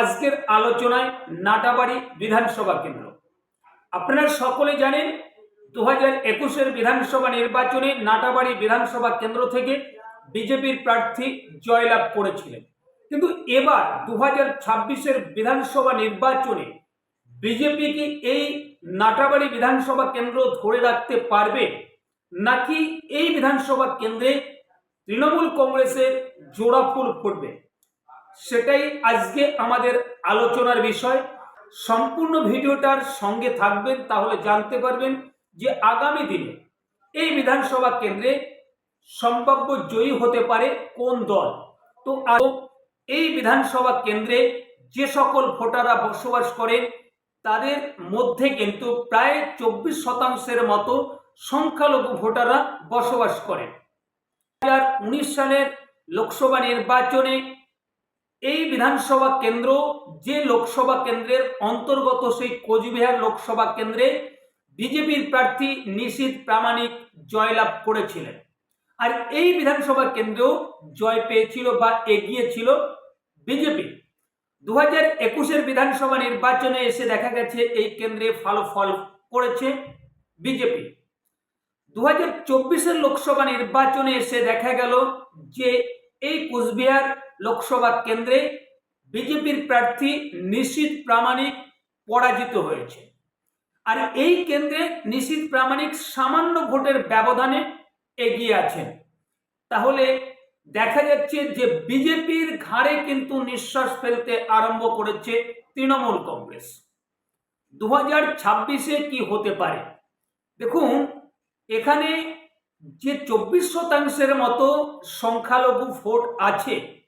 আজকের আলোচনায় নাটাবাড়ি বিধানসভা কেন্দ্র। আপনারা সকলে জানেন দু হাজার একুশের বিধানসভা নির্বাচনে নাটাবাড়ি বিধানসভা কেন্দ্র থেকে বিজেপির প্রার্থী জয়লাভ করেছিলেন। কিন্তু এবার দু হাজার ছাব্বিশের বিধানসভা নির্বাচনে বিজেপি কি এই নাটাবাড়ি বিধানসভা কেন্দ্র ধরে রাখতে পারবে? নাকি এই বিধানসভা কেন্দ্রে তৃণমূল কংগ্রেসের জোড়া ফুল ফুটবে? সেটাই আজকে আমাদের আলোচনার বিষয়। সম্পূর্ণ ভিডিওটার সঙ্গে থাকবেন, তাহলে জানতে পারবেন যে আগামী দিনে এই বিধানসভা কেন্দ্রে সম্ভাব্য জয়ী হতে পারে কোন দল? তো এই বিধানসভা কেন্দ্রে যে সকল ভোটাররা বসবাস করেন, তাদের মধ্যে কিন্তু প্রায় চব্বিশ শতাংশের মতো সংখ্যালঘু ভোটাররা বসবাস করেন। দু হাজার উনিশ সালের লোকসভা নির্বাচনে এই বিধানসভা কেন্দ্র যে লোকসভা কেন্দ্রের অন্তর্গত সেই কোচবিহার লোকসভা কেন্দ্রে বিজেপির প্রার্থী নিশীত প্রামাণিক জয়লাভ করেছিলেন। আর এই বিধানসভা কেন্দ্রেও জয় পেয়েছিল বা এগিয়েছিল বিজেপি। দু হাজার একুশের বিধানসভা নির্বাচনে এসে দেখা গেছে এই কেন্দ্রে ফলাফল করেছে বিজেপি। দু হাজার চব্বিশের লোকসভা নির্বাচনে এসে দেখা গেল যে এই কুচবিহার লোকসভা কেন্দ্রে বিজেপির প্রার্থী নিশীত প্রামাণিক পরাজিত হয়েছে। আর এই কেন্দ্রে নিশীত প্রামাণিক সামান্য ভোটের ব্যবধানে এগিয়ে আছেন। তাহলে দেখা যাচ্ছে যে বিজেপির ঘাড়ে কিন্তু নিঃশ্বাস ফেলতে আরম্ভ করেছে তৃণমূল কংগ্রেস। দু হাজার ছাব্বিশে কি হতে পারে? দেখুন, এখানে যে চব্বিশ শতাংশের মতো সংখ্যালঘু ভোট আছে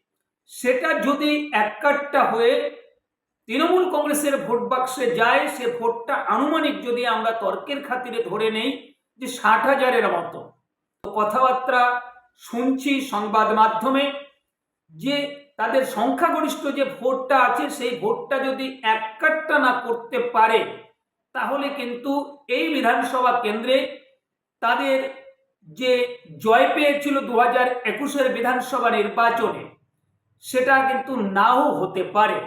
সেটা যদি এককাট্টা হয়ে তৃণমূল কংগ্রেসের ভোট বাক্সে যায়, সে ভোটটা আনুমানিক যদি আমরা তর্কের খাতিরে ধরে নেই যে ষাট হাজারের মতো। কথাবার্তা শুনছি সংবাদ মাধ্যমে যে তাদের সংখ্যাগরিষ্ঠ যে ভোটটা আছে, সেই ভোটটা যদি এককাট্টা না করতে পারে, তাহলে কিন্তু এই বিধানসভা কেন্দ্রে তাদের যে জয় পেয়েছিল দু হাজার একুশের বিধানসভা নির্বাচনে সেটা কিন্তু নাও হতে পারে।